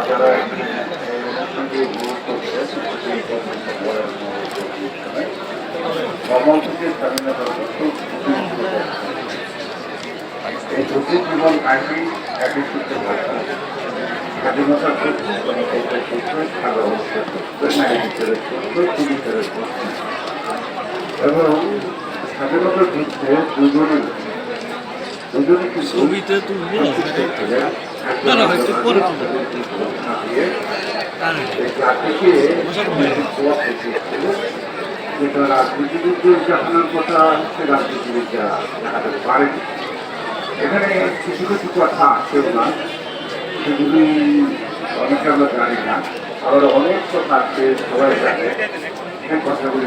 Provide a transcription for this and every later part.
যারা কর্মসূচির স্বাধীনতা এই দুটি জীবন কাহিনী একই সূত্রে স্বাধীনতার এবং স্বাধীনতার যুদ্ধে দুজনে দুজনে কিন্তু তুলবো না না হয়তো পরে তুলবো। যেটা রাজনীতিবিদদের দেখানোর কথা হচ্ছে রাজনীতিবিদরা দেখাতে পারেনি এখানে কিছু কিছু কথা আছে না। সেগুলি অনেকে আমরা জানি না। আবার অনেক কথা আছে সবাই জানে। সেই কথাগুলি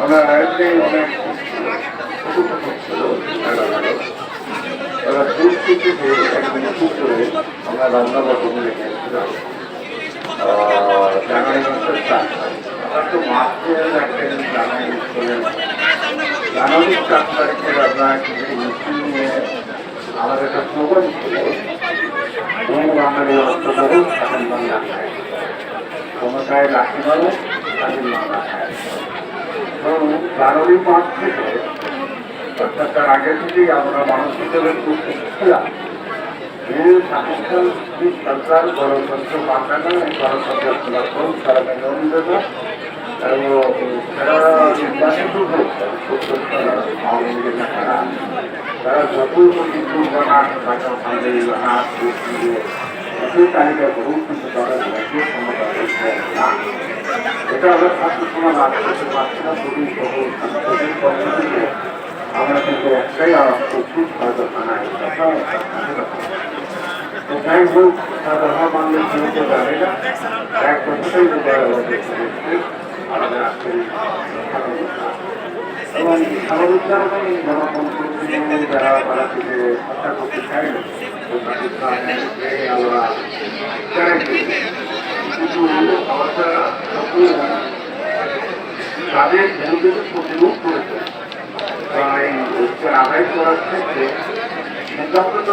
আমরা আয়োজনে অনেক এবার দূর থেকে একদিন পুকুরে আমরা রান্না মিলে গেছিলাম জানুয়ারি মাসের চার। আমরা তো রাখতেন জানুয়ারি স্কুলের জানুয়ারি চার তারিখের আমরা কিছু নিয়ে আমাদের একটা স্লোগান ছিল। বাঙালি অর্থ করুন স্বাধীন বাংলা। খায় ক্ষমতায় রাখি পাবো স্বাধীন বাংলা খায়। জানুয়ারি মাস থেকে অর্থাৎ তার আগে থেকেই আমরা মানসিকভাবে প্রস্তুত ছিলাম যে পাকিস্তান কি সরকার গণতন্ত্র বাঁচানো এই গণতন্ত্র সমর্থন তারা মেনে দেবে এবং তারা নির্বাচিত হয়েছে আওয়ামী লীগের নেতারা তারা যতই কিন্তু বানান তাকে আমাদের হাত দিয়ে যতই তালিকা করুক কিন্তু তারা জাতীয় ক্ষমতা করতে না এটা আমরা ছাত্র সমাজ আজ করতে পারছি না আমরা কিন্তু একটাই আওয়াজ করছি হয়তো তো যাই হোক যেহেতু জানে না। এক বছরই। এবং স্বাভাবিকভাবে যারা তারা থেকে করতে চায় আমরা চাই কিন্তু আমরা বিরুদ্ধে প্রতিরোধ করেছে তাই অধিকার আদায় করার ক্ষেত্রে সিদ্ধান্তটা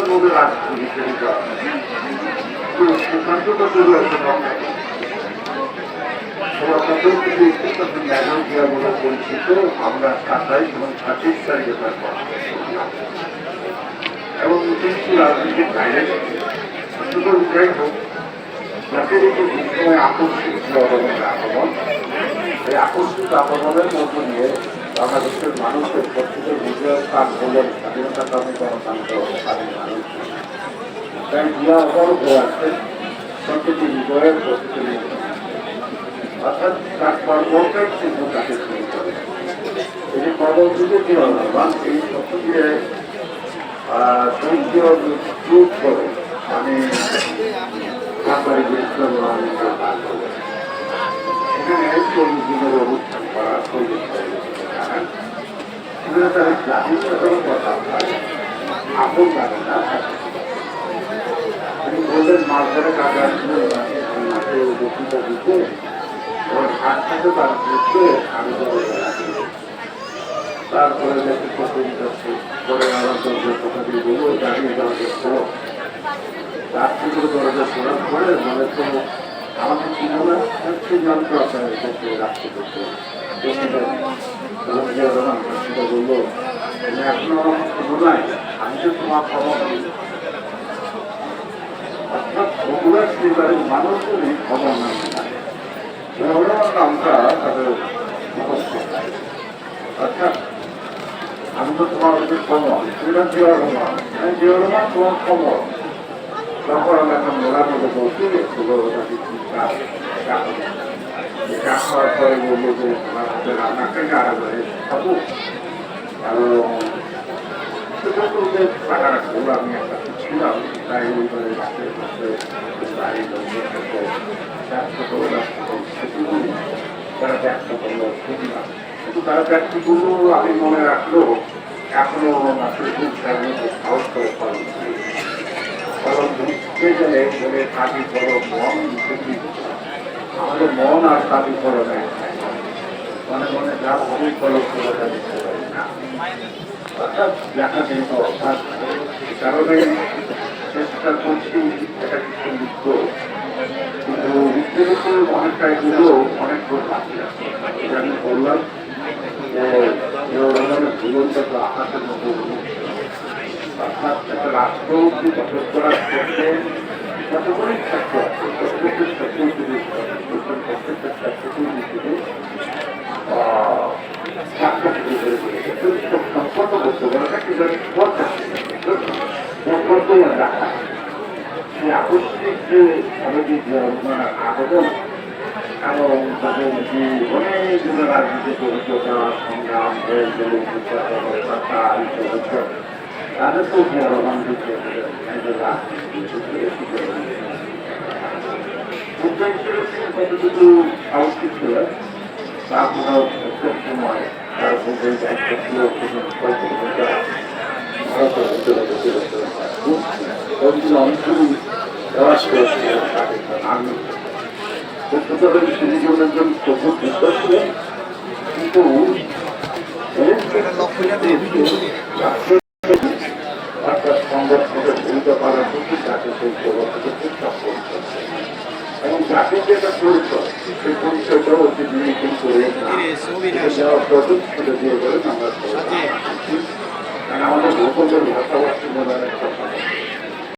নিতে হবে তো সিদ্ধান্তটা একটা পরিচিত আমরা সাতাইশ এবং ছাব্বিশ তারিখে তার এবং হোক এই আকস্মিক আগমনের মধ্য দিয়ে বাংলাদেশের মানুষের প্রত্যেকের বিজয়ের কাজ হলেন স্বাধীনতা কামী গণতন্ত্র মানুষ। তাই হয়ে প্রত্যেকটি বিজয়ের প্রত্যেকের অর্থাৎ তার কিন্তু কি অনুমান এই সত্য দিয়ে করে আমি এখানে চল্লিশ দিনের অনুষ্ঠান করা মাছ ধরে কাজে আসলে মাঠে বক্তৃতা দিতে এবং হাত তার দিচ্ছে আমি তারপরে দেখে প্রতিযোগিতা করে আমার দরজা কথা দিয়ে বলব জানিয়ে দেওয়া দেখছ তার থেকে দরজা শোনার পরে মনে তো আমাকে ছিল না হচ্ছে আপনার করতে রাখতে করতে বলল তুমি এখনও নাই আমি তো তোমার খবর অর্থাৎ বগুড়া শ্রীবাড়ির মানুষেরই খবর নাই বগুড়ার নামটা তাদের মুখস্থ। অর্থাৎ আমি তো তোমার খবর সেটা জিয়া রহমান। জিয়া রহমান তোমার খবর তখন আমি এখন মোড়ার মধ্যে বলছি সেগুলো চা খাওয়ার পরে বলল যে আমার হাতে রান্না থেকে আর খাব এবং ছোটদের টাকা রাখব আমি একটা ছিলাম তাই ওই করে রাতের মধ্যে বাড়ির লোকদের সাথে ব্যস্ত করে রাখতে তারা ব্যস্ত করল শুনলাম কিন্তু তারা ব্যস্ত করল আমি মনে রাখল এখনও আসলে খুব সামনে সাহস করে কারণ গেলে বলে কাজী বড় মন আমাদের মন আর কাজী বড় নেই। মনে মনে যা কলম করে দিতে পারি না অর্থাৎ দেখা যায় তো, অর্থাৎ কারণে চেষ্টা করছি এটা কিছু লিখব। কিন্তু লিখতে লিখতে অনেকটা এগুলো অনেক আমি বললাম যে জীবনটা আকাশের মধ্যে অর্থাৎ রাষ্ট্র ক্ষেত্রে যতগুলোই ছাত্র আছে প্রত্যেকটা ছাত্রকে যদি ছাত্র থেকে বের করে সম্পন্ন করতে পারে কিন্তু সম্পর্ক রাখা সেই আকস্মিক যে আমাদের রাজনীতি তাদের তো কতটুকু আউটফিট ছিল তা সময় তার মধ্যে দায়িত্ব ছিল অঞ্চল দেওয়া আমি সত্যতাদের সুযোগের একজন প্রভুর বিশ্বাস কিন্তু অর্থাৎ সংগঠনের ভূমিকা পালন করতে তাকে সেই প্রবর্তকে চেষ্টা করতে এবং যাকে যেটা পরিচয় সেই পরিচয়টাও অতি বিবেচন করে প্রতিষ্ঠিত দিয়ে বলেন আমরা আমাদের ভূখণ্ডের ভাষাভাষী